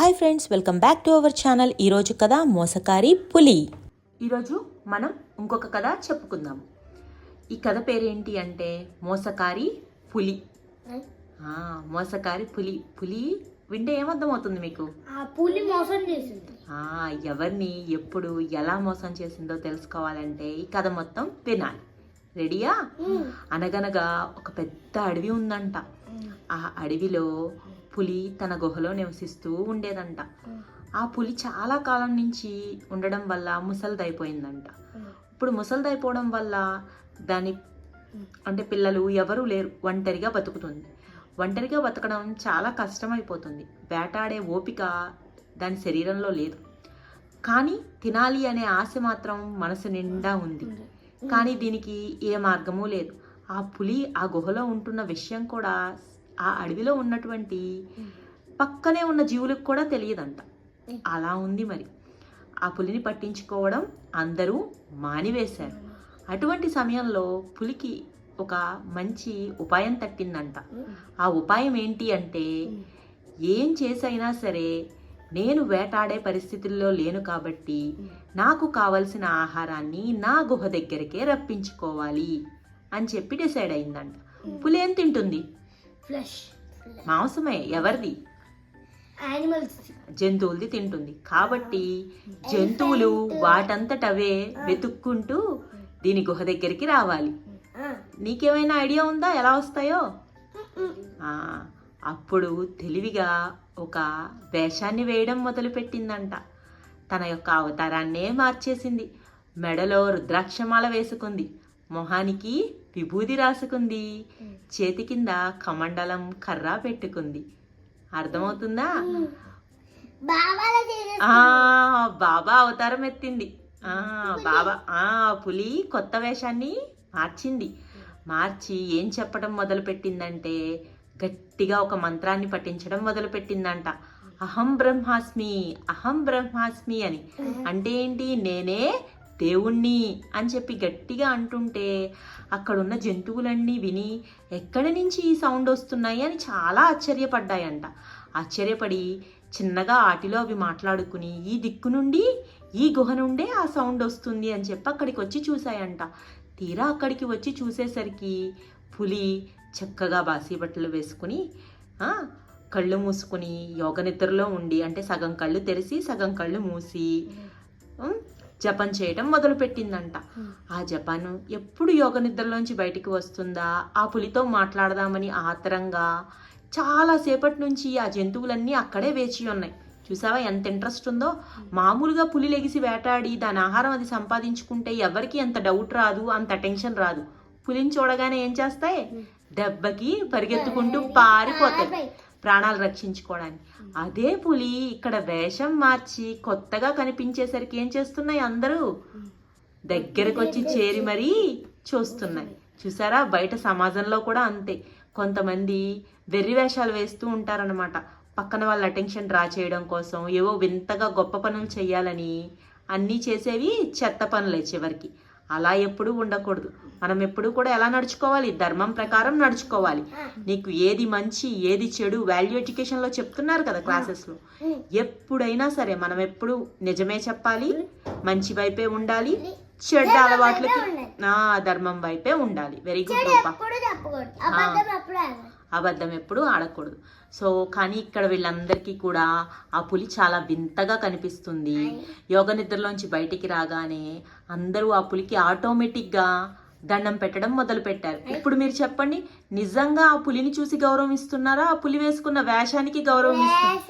Hi friends welcome back to our channel. ఈరోజు కథ మోసకారి పులి. ఈరోజు మనం ఇంకొక కథ చెప్పుకుందాం. ఈ కథ పేరేంటి అంటే మోసకారి పులి. ఆ, మోసకారి పులి. పులి వింటే ఏమర్థమవుతుంది మీకు? ఆ పులి మోసం చేసింది. ఆ, ఎవరిని ఎప్పుడు ఎలా మోసం చేసిందో తెలుసుకోవాలంటే ఈ కథ మొత్తం వినాలి. రెడీయా అనగనగా ఒక పెద్ద అడవి ఉందంట. ఆ అడవిలో పులి తన గుహలో నివసిస్తూ ఉండేదంట. ఆ పులి చాలా కాలం నుంచి ఉండడం వల్ల ముసలిదైపోయిందంట. ఇప్పుడు ముసలిదైపోవడం వల్ల దాని అంటే పిల్లలు ఎవరూ లేరు. ఒంటరిగా బతుకుతుంది. ఒంటరిగా బతకడం చాలా కష్టమైపోతుంది. వేటాడే ఓపిక దాని శరీరంలో లేదు. కానీ తినాలి అనే ఆశ మాత్రం మనసు నిండా ఉంది. కానీ దీనికి ఏ మార్గమూ లేదు. ఆ పులి ఆ గుహలో ఉంటున్న విషయం కూడా ఆ అడవిలో ఉన్నటువంటి పక్కనే ఉన్న జీవులకు కూడా తెలియదంట. అలా ఉంది మరి. ఆ పులిని పట్టించుకోవడం అందరూ మానివేశారు. అటువంటి సమయంలో పులికి ఒక మంచి ఉపాయం తట్టిందంట. ఆ ఉపాయం ఏంటి అంటే ఏం చేసైనా సరే నేను వేటాడే పరిస్థితుల్లో లేను కాబట్టి నాకు కావలసిన ఆహారాన్ని నా గుహ దగ్గరికే రప్పించుకోవాలి అని చెప్పి డిసైడ్ అయిందంట. పులి ఏం తింటుంది? ఫ్లష్ మాంసమే ఎవరిది? యానిమల్స్ జంతువులది తింటుంది. కాబట్టి జంతువులు వాటంతటవే వెతుక్కుంటూ దీని గుహ దగ్గరికి రావాలి. నీకేమైనా ఐడియా ఉందా? ఎలా వస్తాయో? అప్పుడు తెలివిగా ఒక వేషాన్ని వేయడం మొదలుపెట్టిందంట. తన యొక్క అవతారాన్నే మార్చేసింది. మెడలో రుద్రాక్షమాల వేసుకుంది. మొహానికి విభూది రాసుకుంది. చేతి కింద కమండలం కర్ర పెట్టుకుంది. అర్థమవుతుందా? బాబా అవతారం ఎత్తింది. ఆ బాబా ఆ పులి కొత్త వేషాన్ని మార్చింది. మార్చి ఏం చెప్పడం మొదలు పెట్టిందంటే గట్టిగా ఒక మంత్రాన్ని పఠించడం మొదలు పెట్టిందంట అహం బ్రహ్మాస్మి అహం బ్రహ్మాస్మి అని. అంటే ఏంటి? నేనే దేవుణ్ణి అని చెప్పి గట్టిగా అంటుంటే అక్కడున్న జంతువులన్నీ విని ఎక్కడి నుంచి ఈ సౌండ్ వస్తున్నాయి అని చాలా ఆశ్చర్యపడ్డాయంట. ఆశ్చర్యపడి చిన్నగా ఆటిలో అవి మాట్లాడుకుని ఈ దిక్కు నుండి ఈ గుహ నుండే ఆ సౌండ్ వస్తుంది అని చెప్పి అక్కడికి వచ్చి చూశాయంట. తీరా అక్కడికి వచ్చి చూసేసరికి పులి చక్కగా బాసీ బట్టలు వేసుకుని కళ్ళు మూసుకుని యోగ నిద్రలో ఉండి అంటే సగం కళ్ళు తెరిచి సగం కళ్ళు మూసి జపం చేయడం మొదలుపెట్టిందంట. ఆ జపాను ఎప్పుడు యోగ నిద్రలోంచి బయటికి వస్తుందా? ఆ పులితో మాట్లాడదామని ఆతరంగా చాలా సేపటి నుంచి ఆ జంతువులన్నీ అక్కడే వేచి ఉన్నాయి. చూసావా ఎంత ఇంట్రెస్ట్ ఉందో? మామూలుగా పులి లెగిసి వేటాడి దాని ఆహారం అది సంపాదించుకుంటే ఎవరికి ఎంత డౌట్ రాదు అంత టెన్షన్ రాదు. పులిని చూడగానే ఏం చేస్తాయి? దెబ్బకి పరిగెత్తుకుంటూ పారిపోతాయి. ప్రాణాలు రక్షించుకోవడానికి. అదే పులి ఇక్కడ వేషం మార్చి కొత్తగా కనిపించేసరికి ఏం చేస్తున్నాయి అందరూ? దగ్గరకు వచ్చి చేరి మరీ చూస్తున్నాయి. చూసారా? బయట సమాజంలో కూడా అంతే. కొంతమంది వెర్రి వేషాలు వేస్తూ ఉంటారనమాట పక్కన వాళ్ళ అటెన్షన్ డ్రా చేయడం కోసం ఏవో వింతగా గొప్ప పనులు చేయాలని అన్నీ చేసేవి చెత్త పనులే చివరికి. అలా ఎప్పుడూ ఉండకూడదు. మనం ఎప్పుడూ కూడా ఎలా నడుచుకోవాలి? ధర్మం ప్రకారం నడుచుకోవాలి. నీకు ఏది మంచి ఏది చెడు వాల్యూ ఎడ్యుకేషన్లో చెప్తున్నారు కదా క్లాసెస్లో. ఎప్పుడైనా సరే మనం ఎప్పుడు నిజమే చెప్పాలి మంచి వైపే ఉండాలి చెడ్డ అలవాట్లకి నా ధర్మం వైపే ఉండాలి. వెరీ గుడ్ రూపా అబద్ధం ఎప్పుడు ఆడకూడదు. సో కానీ ఇక్కడ వీళ్ళందరికీ కూడా ఆ పులి చాలా వింతగా కనిపిస్తుంది. యోగ నిద్రలోంచి బయటికి రాగానే అందరూ ఆ పులికి ఆటోమేటిక్గా దండం పెట్టడం మొదలు పెట్టారు ఇప్పుడు మీరు చెప్పండి నిజంగా ఆ పులిని చూసి గౌరవం ఇస్తున్నారా ఆ పులి వేసుకున్న వేషానికి గౌరవం ఇస్తున్నారు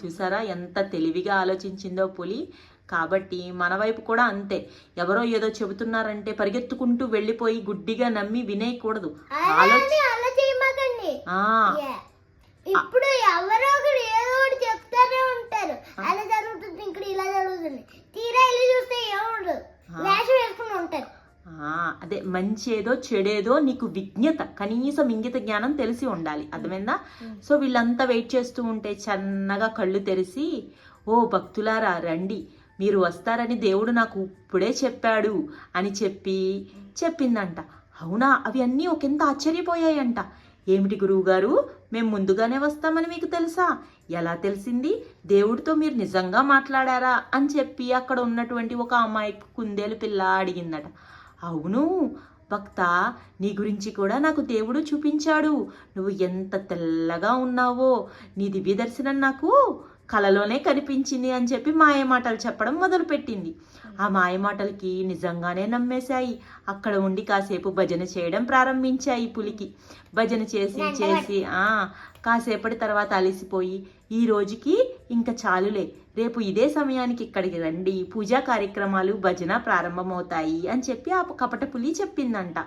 చూసారా ఎంత తెలివిగా ఆలోచించిందో పులి. కాబట్టి మన వైపు కూడా అంతే. ఎవరో ఏదో చెబుతున్నారంటే పరిగెత్తుకుంటూ వెళ్ళిపోయి గుడ్డిగా నమ్మి వినేయకూడదు. ఇప్పుడు ఎవరో ఒకరు ఏదో ఒకటి చెప్తానే ఉంటారు. అలా జరుగుతుంది ఇక్కడ ఇలా జరుగుతుంది. తీరా వెళ్ళి చూస్తే ఏముండదు. వేషం వేసుకుని ఉంటారు. అదే మంచి ఏదో చెడేదో నీకు విజ్ఞత కనీసం ఇంగిత జ్ఞానం తెలిసి ఉండాలి. అర్థమైందా? సో వీళ్ళంతా వెయిట్ చేస్తూ ఉంటే చన్నగా కళ్ళు తెరిచి ఓ భక్తులారా రండి. మీరు వస్తారని దేవుడు నాకు ఇప్పుడే చెప్పాడు అని చెప్పి చెప్పిందంట. అవునా? అవి అన్నీ ఒకంత ఆశ్చర్యపోయాయంట. ఏమిటి గురువుగారు? మేము ముందుగానే వస్తామని మీకు తెలుసా? ఎలా తెలిసింది? దేవుడితో మీరు నిజంగా మాట్లాడారా? అని చెప్పి అక్కడ ఉన్నటువంటి ఒక అమ్మాయి కుందేలు పిల్ల అడిగిందట. అవును భక్త నీ గురించి కూడా నాకు దేవుడు చూపించాడు. నువ్వు ఎంత తెల్లగా ఉన్నావో నీ దివ్య దర్శనం నాకు కలలోనే కనిపించింది అని చెప్పి మాయమాటలు చెప్పడం మొదలుపెట్టింది. ఆ మాయమాటలకి నిజంగానే నమ్మేశాయి. అక్కడ ఉండి కాసేపు భజన చేయడం ప్రారంభించాయి పులికి. భజన చేసి చేసి ఆ కాసేపటి తర్వాత అలసిపోయి ఈ రోజుకి ఇంకా చాలులే. రేపు ఇదే సమయానికి ఇక్కడికి రండి. పూజా కార్యక్రమాలు భజన ప్రారంభమవుతాయి అని చెప్పి ఆ కపట పులి చెప్పిందంట.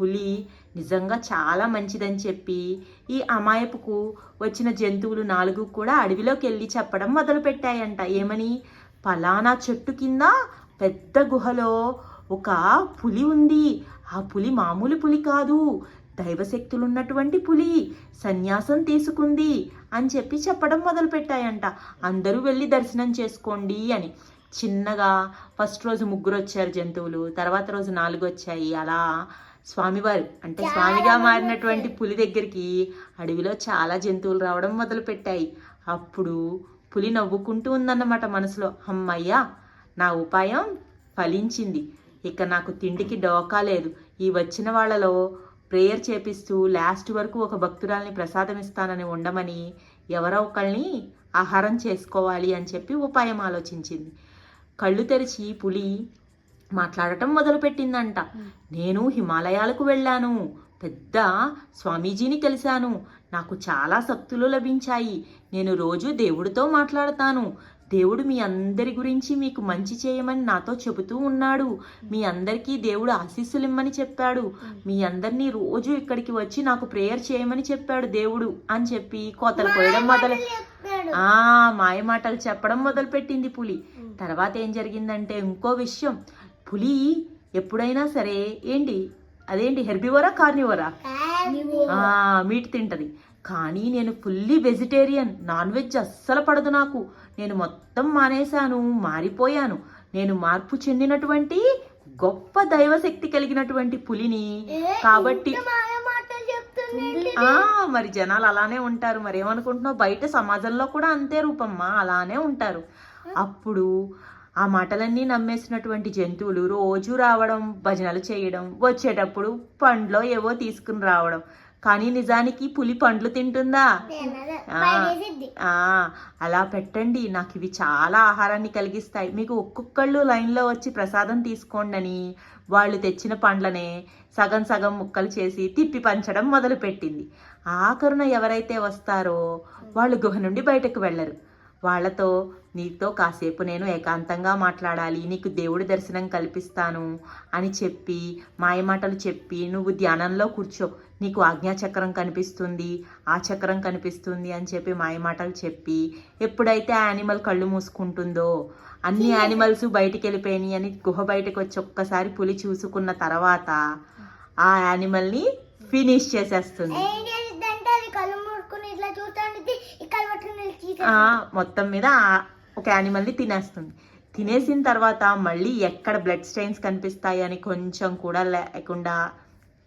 పులి నిజంగా చాలా మంచిదని చెప్పి ఈ అమాయపుకు వచ్చిన జంతువులు నాలుగు కూడా అడవిలోకి వెళ్ళి చెప్పడం మొదలుపెట్టాయంట. ఏమని? పలానా చెట్టు కింద పెద్ద గుహలో ఒక పులి ఉంది. ఆ పులి మామూలు పులి కాదు. దైవశక్తులున్నటువంటి పులి సన్యాసం తీసుకుంది అని చెప్పి చెప్పడం మొదలుపెట్టాయంట. అందరూ వెళ్ళి దర్శనం చేసుకోండి అని. చిన్నగా ఫస్ట్ రోజు ముగ్గురు వచ్చారు జంతువులు. తర్వాత రోజు నాలుగు వచ్చాయి. అలా స్వామివారు. అంటే స్వామిగా మారినటువంటి పులి దగ్గరికి అడవిలో చాలా జంతువులు రావడం మొదలుపెట్టాయి. అప్పుడు పులి నవ్వుకుంటూ ఉందన్నమాట మనసులో. అమ్మయ్యా నా ఉపాయం ఫలించింది. ఇక నాకు తిండికి డోకా లేదు. ఈ వచ్చిన వాళ్ళలో ప్రేయర్ చేపిస్తూ లాస్ట్ వరకు ఒక భక్తురాల్ని ప్రసాదం ఇస్తానని ఉండమని ఎవరో ఒకళ్ళని ఆహారం చేసుకోవాలి అని చెప్పి ఉపాయం ఆలోచించింది. కళ్ళు తెరిచి పులి మాట్లాడటం మొదలుపెట్టిందంట. నేను హిమాలయాలకు వెళ్ళాను. పెద్ద స్వామీజీని కలిశాను నాకు చాలా శక్తులు లభించాయి. నేను రోజు దేవుడితో మాట్లాడతాను. దేవుడు మీ అందరి గురించి మీకు మంచి చేయమని నాతో చెబుతూ ఉన్నాడు. మీ అందరికీ దేవుడు ఆశీస్సులు ఇమ్మని చెప్పాడు. మీ అందరినీ రోజు ఇక్కడికి వచ్చి నాకు ప్రేయర్ చేయమని చెప్పాడు దేవుడు అని చెప్పి కోతలు కోయడం మొదలు ఆ మాయ మాటలు చెప్పడం మొదలుపెట్టింది పులి. తర్వాత ఏం జరిగిందంటే ఇంకో విషయం. పులి ఎప్పుడైనా సరే ఏంటి? అదేంటి? హెర్బివరా కార్నివరా? మీట్ తింటది. కానీ నేను ఫుల్లీ వెజిటేరియన్. నాన్ వెజ్ అస్సలు పడదు నాకు. నేను మొత్తం మానేశాను మారిపోయాను. నేను మార్పు చెందినటువంటి గొప్ప దైవశక్తి కలిగినటువంటి పులిని కాబట్టి మరి జనాలు అలానే ఉంటారు. మరి ఏమనుకుంటున్నావు బయట సమాజంలో కూడా అంతే రూపమ్మా. అలానే ఉంటారు. అప్పుడు ఆ మాటలన్నీ నమ్మేసినటువంటి జంతువులు రోజు రావడం భజనలు చేయడం వచ్చేటప్పుడు పండ్లో ఏవో తీసుకుని రావడం. కానీ నిజానికి పులి పండ్లు తింటుందా? అలా పెట్టండి. నాకు ఇవి చాలా ఆహారాన్ని కలిగిస్తాయి. మీకు ఒక్కొక్కళ్ళు లైన్లో వచ్చి ప్రసాదం తీసుకోండి అని వాళ్ళు తెచ్చిన పండ్లనే సగం సగం ముక్కలు చేసి తిప్పి పంచడం మొదలుపెట్టింది. ఆఖరున ఎవరైతే వస్తారో వాళ్ళు గుహ నుండి బయటకు వెళ్ళరు. వాళ్ళతో నీతో కాసేపు నేను ఏకాంతంగా మాట్లాడాలి నీకు దేవుడి దర్శనం కల్పిస్తాను అని చెప్పి మాయమాటలు చెప్పి నువ్వు ధ్యానంలో కూర్చో నీకు ఆజ్ఞాచక్రం కనిపిస్తుంది ఆ చక్రం కనిపిస్తుంది అని చెప్పి మాయమాటలు చెప్పి ఎప్పుడైతే ఆ యానిమల్ కళ్ళు మూసుకుంటుందో అన్ని యానిమల్స్ బయటికి వెళ్ళిపోయినాయి అని గుహ బయటకు వచ్చి ఒక్కసారి పులి చూసుకున్న తర్వాత ఆ యానిమల్ని ఫినిష్ చేసేస్తుంది ఏం చేసిద్దంటే అది కళ్ళు మూసుకుని ఇట్లా చూస్తా ఉంటుంది ఈ కళ్ళు పట్టుకుని చీక ఆ, మొత్తం మీద ఒక యానిమల్ని తినేస్తుంది. తినేసిన తర్వాత మళ్ళీ ఎక్కడ బ్లడ్ స్టెయిన్స్ కనిపిస్తాయి అని కొంచెం కూడా లేకుండా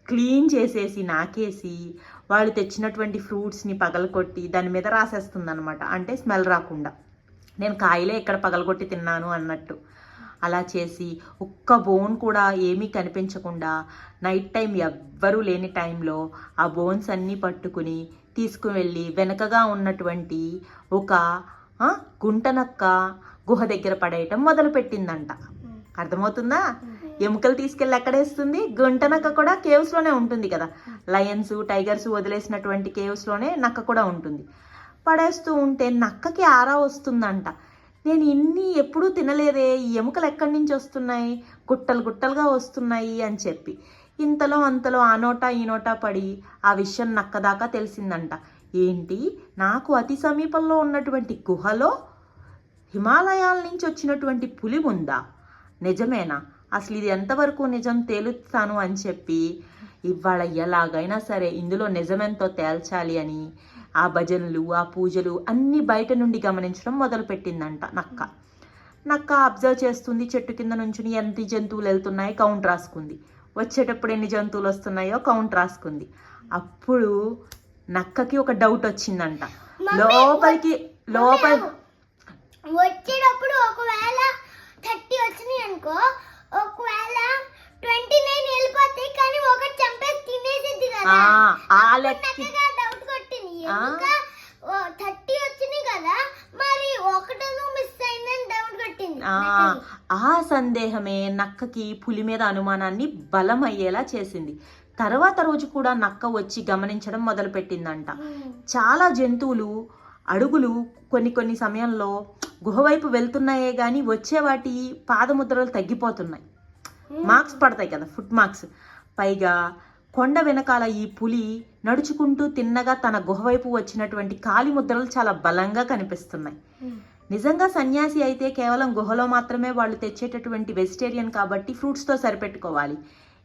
క్లీన్ చేసేసి నాకేసి వాళ్ళు తెచ్చినటువంటి ఫ్రూట్స్ని పగలగొట్టి దాని మీద రాసేస్తుంది అనమాట అంటే స్మెల్ రాకుండా. నేను కాయలే ఎక్కడ పగలగొట్టి తిన్నాను అన్నట్టు. అలా చేసి ఒక్క బోన్ కూడా ఏమీ కనిపించకుండా నైట్ టైం ఎవ్వరూ లేని టైంలో ఆ బోన్స్ అన్నీ పట్టుకుని తీసుకువెళ్ళి వెనకగా ఉన్నటువంటి ఒక గుంటనక్క గుహ దగ్గర పడేయటం మొదలుపెట్టిందంట. అర్థమవుతుందా? ఎముకలు తీసుకెళ్ళి ఎక్కడేస్తుంది గుంటనక్క కూడా కేవ్స్లోనే ఉంటుంది కదా. లయన్స్ టైగర్స్ వదిలేసినటువంటి కేవ్స్లోనే నక్క కూడా ఉంటుంది. పడేస్తూ ఉంటే నక్కకి ఆరా వస్తుందంట. నేను ఇన్ని ఎప్పుడూ తినలేదే ఈ ఎముకలు ఎక్కడి నుంచి వస్తున్నాయి గుట్టలు గుట్టలుగా వస్తున్నాయి అని చెప్పి. ఇంతలో అంతలో ఆ నోటా ఈ నోటా పడి ఆ విషయం నక్కదాకా తెలిసిందంట. ఏంటి? నాకు అతి సమీపంలో ఉన్నటువంటి గుహలో హిమాలయాల నుంచి వచ్చినటువంటి పులి ఉందా? నిజమేనా? అసలు ఇది ఎంతవరకు నిజం తేలుస్తాను అని చెప్పి ఇవాళ ఎలాగైనా సరే ఇందులో నిజమెంతో తేల్చాలి అని ఆ భజనలు ఆ పూజలు అన్నీ బయట నుండి గమనించడం మొదలుపెట్టిందంట నక్క. నక్క అబ్జర్వ్ చేస్తుంది చెట్టు కింద నుంచుని ఎంత జంతువులు వెళ్తున్నాయి కౌంట్ రాసుకుంది. వచ్చేటప్పుడు ఎన్ని జంతువులు వస్తున్నాయో కౌంట్ రాసుకుంది. అప్పుడు నక్కకి ఒక డౌట్ వచ్చిందంట. లోపలికి లోపల వచ్చేటప్పుడు ఒకవేళ థర్టీ వచ్చినాయి అనుకో ఒకవేళ ట్వంటీ నైన్ వెళ్ళిపోతాయి కానీ ఒకటి చంపేసి తినేసిద్ది కదా. ఆ, లెక్క నక్కగా డౌట్ కొట్టింది ఆ. థర్టీ వచ్చినాయి కదా మరి మిస్ అయిందని డౌట్ కొట్టింది ఆ సందేహమే నక్కకి పులి మీద అనుమానాన్ని బలం అయ్యేలా చేసింది. తర్వాత రోజు కూడా నక్క వచ్చి గమనించడం మొదలుపెట్టిందంట. చాలా జంతువులు అడుగులు కొన్ని కొన్ని సమయంలో గుహవైపు వెళ్తున్నాయే గాని వచ్చే వాటి పాదముద్రలు తగ్గిపోతున్నాయి. మార్క్స్ పడతాయి కదా ఫుట్ మార్క్స్ పైగా కొండ వెనకాల ఈ పులి నడుచుకుంటూ తిన్నగా తన గుహవైపు వచ్చినటువంటి కాలి ముద్రలు చాలా బలంగా కనిపిస్తున్నాయి. ఉమ్. నిజంగా సన్యాసి అయితే కేవలం గుహలో మాత్రమే వాళ్ళు తెచ్చేటటువంటి వెజిటేరియన్ కాబట్టి ఫ్రూట్స్తో సరిపెట్టుకోవాలి.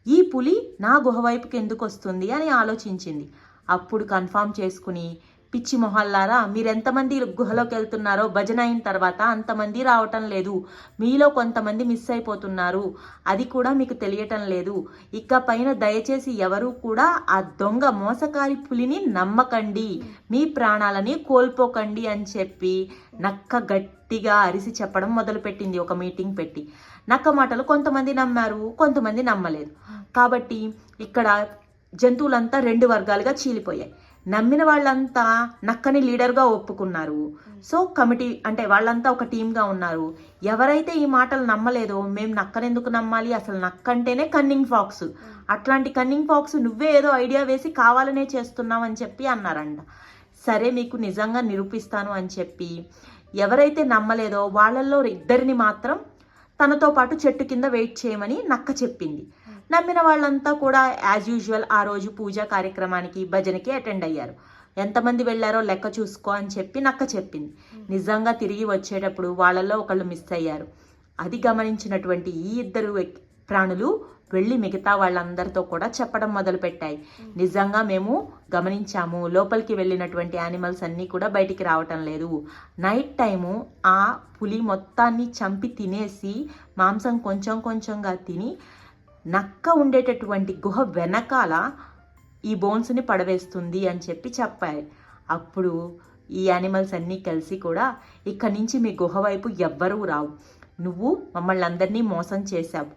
ఈ పులి నా గుహ వైపుకి ఎందుకు వస్తుంది అని ఆలోచించింది. అప్పుడు కన్ఫామ్ చేసుకుని పిచ్చి మొహల్లారా? మీరెంతమంది గుహలోకి వెళ్తున్నారో భజన అయిన తర్వాత అంతమంది రావటం లేదు. మీలో కొంతమంది మిస్ అయిపోతున్నారు. అది కూడా మీకు తెలియటం లేదు. ఇక పైన దయచేసి ఎవరూ కూడా ఆ దొంగ మోసకారి పులిని నమ్మకండి. మీ ప్రాణాలని కోల్పోకండి అని చెప్పి నక్క గట్టిగా అరిసి చెప్పడం మొదలుపెట్టింది ఒక మీటింగ్ పెట్టి. నక్క మాటలు కొంతమంది నమ్మారు కొంతమంది నమ్మలేదు. కాబట్టి ఇక్కడ జంతువులంతా రెండు వర్గాలుగా చీలిపోయాయి. నమ్మిన వాళ్ళంతా నక్కని లీడర్గా ఒప్పుకున్నారు. సో కమిటీ అంటే వాళ్ళంతా ఒక టీమ్గా ఉన్నారు. ఎవరైతే ఈ మాటలు నమ్మలేదో మేము నక్కనెందుకు నమ్మాలి? అసలు నక్కంటేనే కన్నింగ్ ఫాక్స్. అట్లాంటి కన్నింగ్ ఫాక్స్ నువ్వే ఏదో ఐడియా వేసి కావాలనే చేస్తున్నావు అని చెప్పి అన్నారంట. సరే మీకు నిజంగా నిరూపిస్తాను అని చెప్పి ఎవరైతే నమ్మలేదో వాళ్ళల్లో ఇద్దరిని మాత్రం తనతో పాటు చెట్టు కింద వెయిట్ చేయమని నక్క చెప్పింది. నమ్మిన వాళ్ళంతా కూడా యాజ్ యూజువల్ ఆ రోజు పూజా కార్యక్రమానికి భజనకి అటెండ్ అయ్యారు. ఎంతమంది వెళ్ళారో లెక్క చూసుకో అని చెప్పి నక్క చెప్పింది. నిజంగా తిరిగి వచ్చేటప్పుడు వాళ్ళల్లో ఒకళ్ళు మిస్ అయ్యారు. అది గమనించినటువంటి ఈ ఇద్దరు ప్రాణులు వెళ్ళి మిగతా వాళ్ళందరితో కూడా చెప్పడం మొదలుపెట్టాయి. నిజంగా మేము గమనించాము లోపలికి వెళ్ళినటువంటి యానిమల్స్ అన్నీ కూడా బయటికి రావటం లేదు. నైట్ టైము ఆ పులి మొత్తాన్ని చంపి తినేసి మాంసం కొంచెం కొంచెంగా తిని నక్క ఉండేటటువంటి గుహ వెనకాల ఈ బోన్స్ని పడవేస్తుంది అని చెప్పి చెప్పారు అప్పుడు ఈ యానిమల్స్ అన్నీ కలిసి కూడా ఇక్కడి నుంచి మీ గుహ వైపు ఎవ్వరూ రావు. నువ్వు మమ్మల్ని అందరినీ మోసం చేశావు.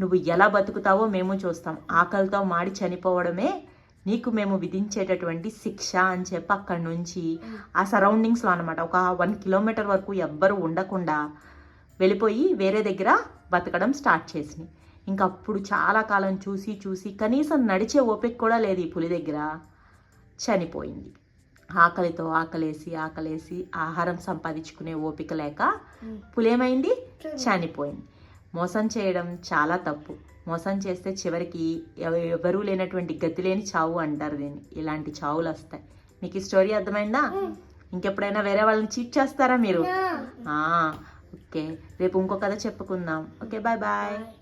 నువ్వు ఎలా బతుకుతావో మేము చూస్తాం. ఆకలితో మాడి చనిపోవడమే నీకు మేము విధించేటటువంటి శిక్ష అని చెప్పి అక్కడి నుంచి ఆ సరౌండింగ్స్లో అనమాట ఒక వన్ కిలోమీటర్ వరకు ఎవ్వరు ఉండకుండా వెళ్ళిపోయి వేరే దగ్గర బతకడం స్టార్ట్ చేసినాయి. ఇంకా అప్పుడు చాలా కాలం చూసి చూసి కనీసం నడిచే ఓపిక కూడా లేదు ఈ పులి దగ్గర. చనిపోయింది. ఆకలితో ఆకలేసి ఆకలేసి ఆహారం సంపాదించుకునే ఓపిక లేక పులేమైంది? చనిపోయింది. మోసం చేయడం చాలా తప్పు. మోసం చేస్తే చివరికి ఎవ- ఎవరూ లేనటువంటి గతి లేని చావు అంటారు దీన్ని. ఇలాంటి చావులు వస్తాయి. మీకు ఈ స్టోరీ అర్థమైందా? ఇంకెప్పుడైనా వేరే వాళ్ళని చీట్ చేస్తారా మీరు? ఓకే. రేపు ఇంకో కథ చెప్పుకుందాం. Okay bye. Bye.